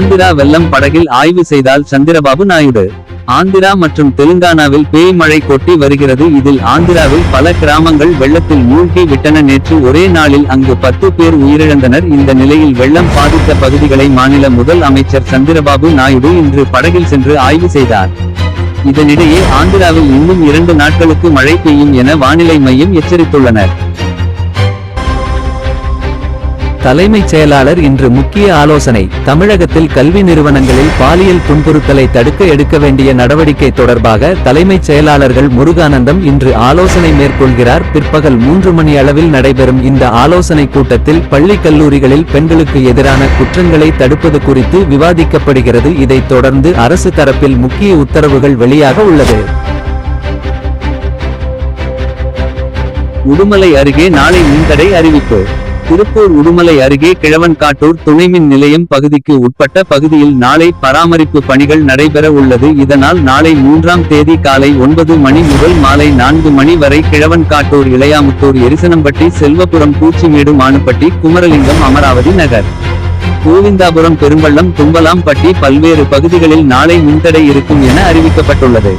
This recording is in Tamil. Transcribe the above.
ஆந்திரா வெள்ளம் படகில் ஆய்வு செய்தால் சந்திரபாபு நாயுடு. ஆந்திரா மற்றும் தெலுங்கானாவில் பேய் மழை கொட்டி வருகிறது. இதில் ஆந்திராவில் பல கிராமங்கள் வெள்ளத்தில் மூழ்கி விட்டன. நேற்று ஒரே நாளில் அங்கு பத்து பேர் உயிரிழந்தனர். இந்த நிலையில் வெள்ளம் பாதித்த பகுதிகளை மாநில முதல் அமைச்சர் சந்திரபாபு நாயுடு இன்று படகில் சென்று ஆய்வு செய்தார். இதனிடையே ஆந்திராவில் இன்னும் இரண்டு நாட்களுக்கு மழை பெய்யும் என வானிலை மையம் எச்சரித்துள்ளனர். தலைமைச் செயலாளர் இன்று முக்கிய ஆலோசனை. தமிழகத்தில் கல்வி நிறுவனங்களில் பாலியல் துன்புறுத்தலை தடுக்க எடுக்க வேண்டிய நடவடிக்கை தொடர்பாக தலைமைச் செயலாளர்கள் முருகானந்தம் இன்று ஆலோசனை மேற்கொள்கிறார். பிற்பகல் மூன்று மணி அளவில் நடைபெறும் இந்த ஆலோசனை கூட்டத்தில் பள்ளி கல்லூரிகளில் பெண்களுக்கு எதிரான குற்றங்களை தடுப்பது குறித்து விவாதிக்கப்படுகிறது. இதைத் தொடர்ந்து அரசு தரப்பில் முக்கிய உத்தரவுகள் வெளியாக உள்ளது. உடுமலை அருகே நாளை மின்தடை அறிவிப்பு. திருப்பூர் உடுமலை அருகே கிழவன்காட்டூர் துணைமின் நிலையம் பகுதிக்கு உட்பட்ட பகுதியில் நாளை பராமரிப்பு பணிகள் நடைபெற உள்ளது. இதனால் நாளை மூன்றாம் தேதி காலை ஒன்பது மணி முதல் மாலை நான்கு மணி வரை கிழவன்காட்டூர் இளையாமுத்தூர் எரிசனம்பட்டி செல்வபுரம் பூச்சிமேடு மானுப்பட்டி குமரலிங்கம் அமராவதி நகர். கோவிந்தாபுரம் பெரும்பள்ளம் தும்பலாம்பட்டி பல்வேறு பகுதிகளில் நாளை மின்தடை இருக்கும் என அறிவிக்கப்பட்டுள்ளது.